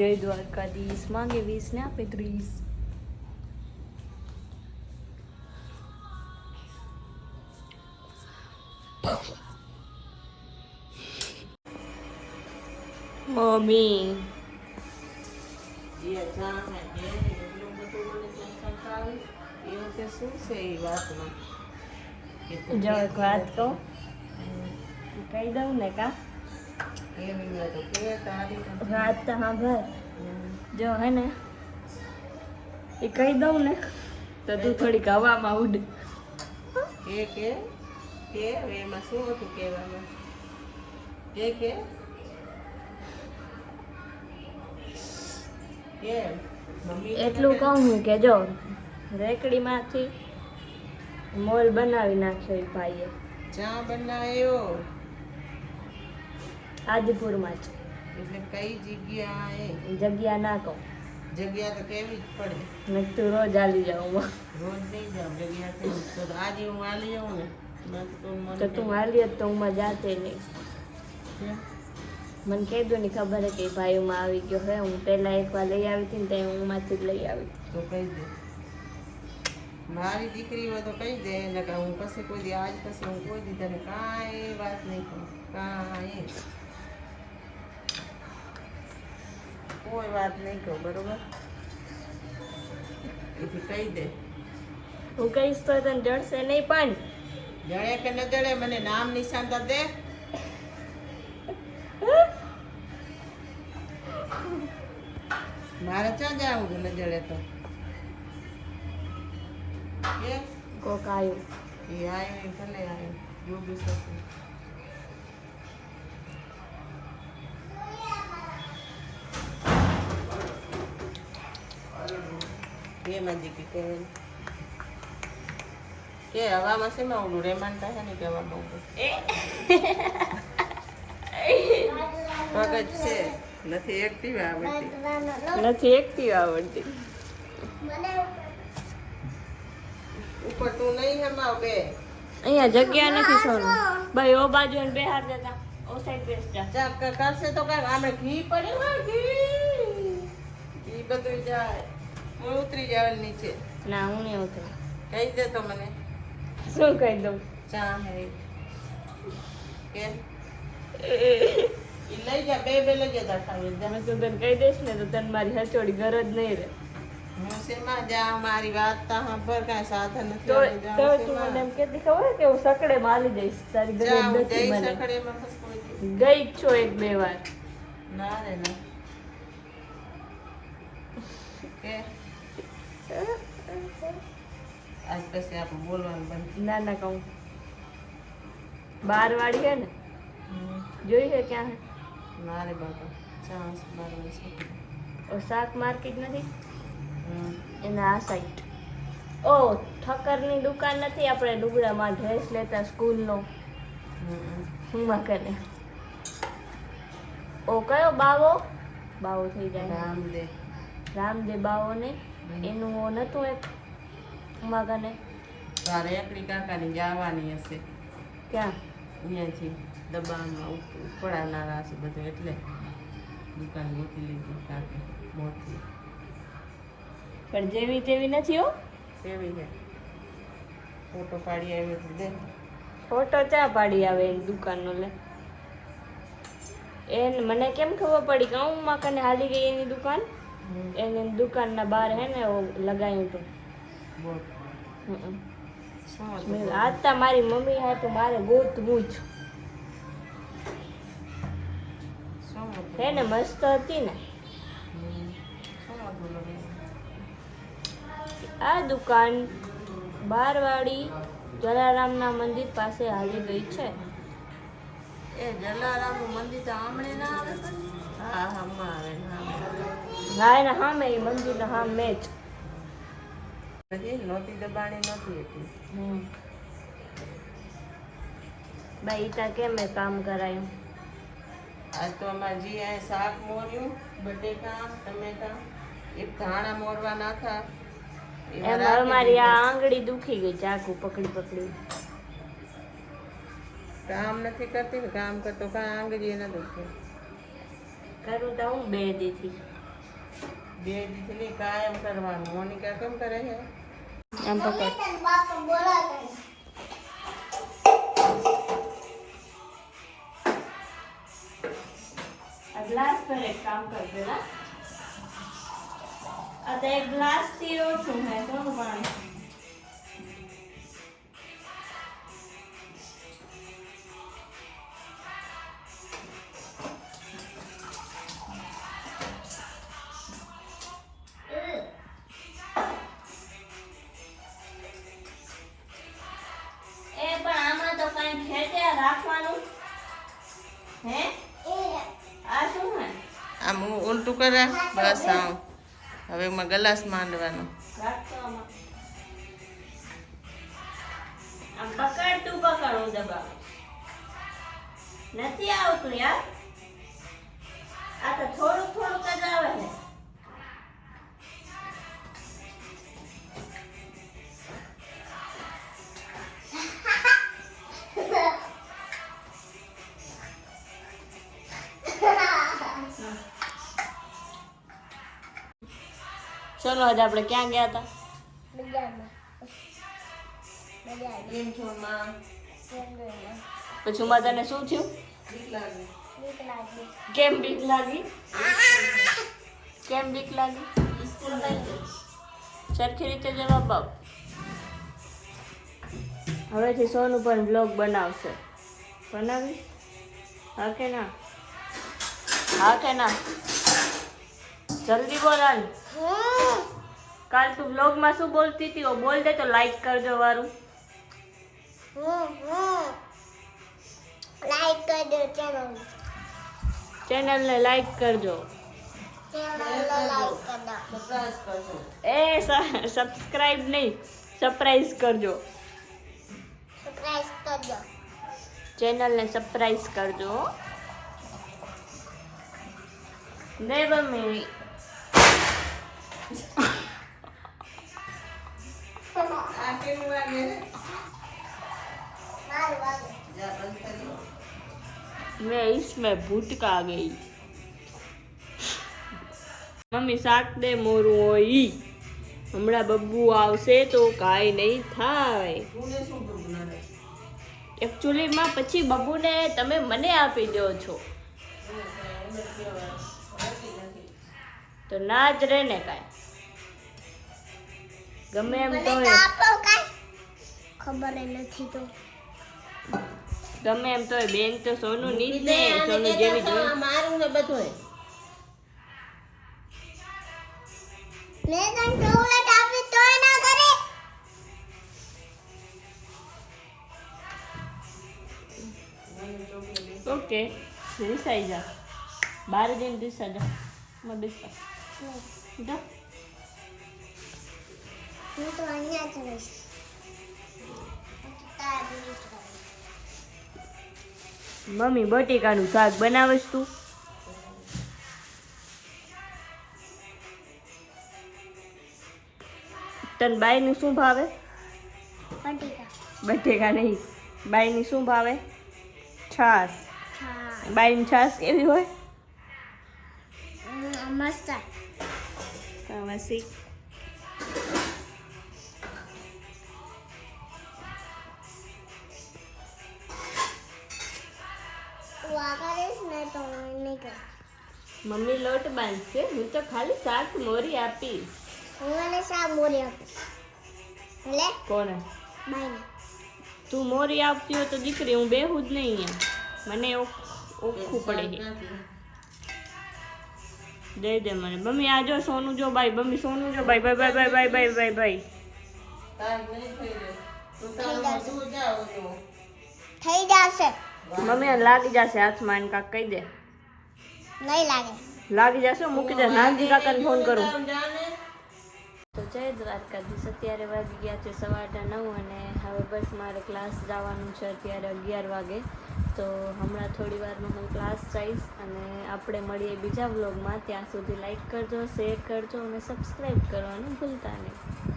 જય દ્વારકાધીશ. માંગે વીસ ને આપે ત્રીસ. મમ્મી. જે એક વાત કહું. કહી દઉં ને કા? વાત તો સાંભળ જો હે ને એ કહી દઉં ને તો તું થોડીક હવામાં ઉડ. કે કે કે એમાં શું હતું કહેવામાં? કે કે? એટલું કહું હું કે જો રેકડીમાંથી મોલ બનાવી નાખ્યો એ ભાઈએ. ચા બનાવ્યો આદિપુરમાં જ. એટલે કઈ જગ્યાએ? જગ્યા ના કહું. જગ્યા તો કેવી જ પડે. ને તું રોજ આલી જાઉં રોજ નહીં જાઉં જગ્યા કેવી તો આજે હું આલી જાઉં ને તો તો હાલી જ તો હું જાતે નહીં? મને કીધું ની ખબર હે કે ભાઈ માં આવી ગયો હે. હું પહેલા એકવાર લઈ આવી હતી ને ત્યાં હું માંથી જ લઈ આવી. તો કહી દે. મારી દીકરી હોય તો કહી દે ને કે હું પછી કોઈ દી આજ પછી હું કોઈ દી તને કાંઈ વાત નહીં કહું. કાંઈ. કોઈ વાત નહીં કહું બરોબર? એથી કહી દે. હું કહીશ તો તને જડશે નહીં પણ. જડે કે ન જડે મને નામ નિશાન તો દે. મારે ક્યાં જવું કે ન જડે તો? કોક આવ્યું એ આવ્યું ભલે આવ્યું યોગી સસુ બે મંદી કે કે હવામાં શેમાં ઉડું રેમાન થાય ને કે હવામાં મગજ છે. નથી એક્ટિવ આવડતી નથી એકટી આવડતી ઉપર તું નહીં હમાવ બે. અહીંયા જગ્યા નથી સોનું. ભાઈ ઓ બાજુ ને બેહાર જતા ઓ સાઈડ બેસતા. કરશે તો કઈ. આમે ઘી પડ્યું ઘી. ઘી બધું જાય. હું ઉતરી જાય નીચે. ના હું નહીં ઉતરું. કહી દે તો મને. શું કહી દઉં? ચા હે કે? લઈ જા બે બે લઈ જતા તમે જા. તું તને કહી દઈશ ને તો તને મારી હચોડી ગરજ નહીં રહે. શેમાં મારી વાત તા પર કાંઈ સાધન નથી. તો હવે તો જાઉં તું મને એમ કહેતી ખબર કે હું સકડે માલી જઈશ? તારી ગરજ નથી મને. ગઈ જ છો એક બે વાર. ના રે ના. કે? આજ પછી આપણે બોલવાનું બંધ ના ના કહું. બાર વાળી હે ને? જોઈ છે ક્યાં હે? મારે બાપા ચાન્સ બાર વર્ષ ઓ શાક માર્કેટ નથી? એના આ સાઈડ ઓ ઠક્કરની દુકાન નથી આપણે ડુગડામાં ડ્રેસ લેતા સ્કૂલનો. હું માં કરે ઓ કયો બાવો? બાવો થઈ જાય. રામદેવ. રામદેવ બાવો ને? એનું નતું એક મગને તારે એકડી કાકાની જવાની હશે. ક્યાં? અહીંયાથી દબાણમાં ઉપડાનારા છે બધું એટલે દુકાન ગોતી લીધી કાકે મોટી. પણ જેવી તેવી નથી હો. તેવી છે ફોટો પાડી આવી દે. ફોટો ચા પાડી આવે એની દુકાનનો લે. એને મને કેમ ખબર પડી કે હું માં કને હાલી ગઈ એની દુકાન. એની દુકાનના બહાર હે ને લગાવ્યું હતું બોલ હમ. શું હતું મેં બોલ? આજ તા મારી મમ્મી મારે ગોતવું જ હે ને મસ્ત હતી ને? આ દુકાન બારવાડી જલારામના મંદિર પાસે આવી ગઈ છે એ જલારામનું મંદિર તો આમણે ના આવે? હા હા આવે ને હા એના સામે એ મંદિરના સામે જ. નથી નહોતી દબાણી નહોતી એટલી ભાઈ ઈતા કેમ મેં કામ કરાયું? આજ તો અમારે જી આ શાક મોર્યું બટેકા ટમેટા એક ધાણા મોરવા નાખા. એમાં અમારી આ આંગળી દુખી ગઈ ચાકુ પકડી પકડી. કામ નથી કરતી ને કામ કરતો કાંઈ આંગળી ન દુખે. કરું તો હું બે દીધી બે દીકરી કાયમ કરવાનું મોનિકા કેમ કરે છે આમ પકડ આ ગ્લાસ પર એક કામ કર દેલા આ તો એક ગ્લાસથી ઓછું હે થોડું પાણી કરે? બસ, હા. હવે એમાં ગલાસ માંડવાનો. પકડ તું પકડ દબાવ. નથી આવતું યાર. આ તો થોડું થોડુંક જ આવે છે. ચલો, આજે આપણે ક્યાં ગયા હતા? પછી ઉમા તને શું થયું? કેમ બીક લાગી? કેમ બીક લાગી? સરખી રીતે જવાબ આપ. હવેથી સોનું પણ બ્લોગ બનાવશે. બનાવી હા કે ના? હા કે ના? જલ્દી બોલ હાલ. કાલ તું બ્લોગમાં શું બોલતી હતી ઓ બોલ દે તો લાઈક કરજો વારું. લાઈક કરજો ચેનલ ચેનલને લાઈક કરજો. ચેનલ લાઈક કરજો સરપ્રાઈઝ કરજો. એ સબસ્ક્રાઇબ નહીં સરપ્રાઈઝ કરજો. સબસ્ક્રાઇબ કરજો. ચેનલને સરપ્રાઈઝ કરજો. ને મમ્મી मैं इसमें भूटका गई મમ્મી શાક દે મોરું હોય હમણાં બબ્બુ આવશે તો કાંઈ નહીં થાય તું શું કરવું ના રે એકચ્યુઅલીમાં પછી બબ્બુને તમે મને આપી દો છો તો ના જ રહે ને કાંઈ. ગમે એમ તો ખબર નથી તો. ગમે એમ તો બેન તો સોનું ની જ ને સોનું જેવી હતા, જોઈ. મારું ને બધું મેં તને ચોકલેટ આપી તોય ના કરે. ઓકે રિસાઈ જા. બહાર જઈને રિસાઈ જા. માં બેસા જા હું તો અહીંયા જ રહીશ. મમ્મી બટેકાનું શાક બનાવીશ તું? તને બાયનું શું ભાવે? બટેકા. નહીં બાયની શું ભાવે? છાસ બાયની છાસ કેવી હોય? મસ્ત. હું કરીશ મમ્મી લોટ બાંધશે હું તો ખાલી શાક મોરી આપીશ હું મને શાક મોરી આપીશ ભલે કોને બાઈને તું મોરી આપતી હોય તો દીકરી હું બેહું જ નહીં મને ઓખું પડે છે દઈ દે મને. મમ્મી આ જો સોનું જો બાઈ મમ્મી સોનું જો બાઈ. Bye bye bye bye bye bye થઈ જશે. મમ્મી લાગી જશે હાથમાં એને કાક કહી દે. નહીં લાગે. લાગી જશે મૂકી દે. નાનજી કાકાને ફોન કરું. તો જય દ્વારકાધીશ અત્યારે વાગી ગયા છે સવારના નવ અને હવે બસ મારે ક્લાસ જવાનું છે અત્યારે અગિયાર વાગે. તો હમણાં થોડી વારમાં હું ક્લાસ જઈશ અને આપણે મળીએ બીજા વ્લોગમાં ત્યાં સુધી લાઇક કરજો શેર કરજો અને સબસ્ક્રાઈબ કરવાનું ભૂલતા નહીં.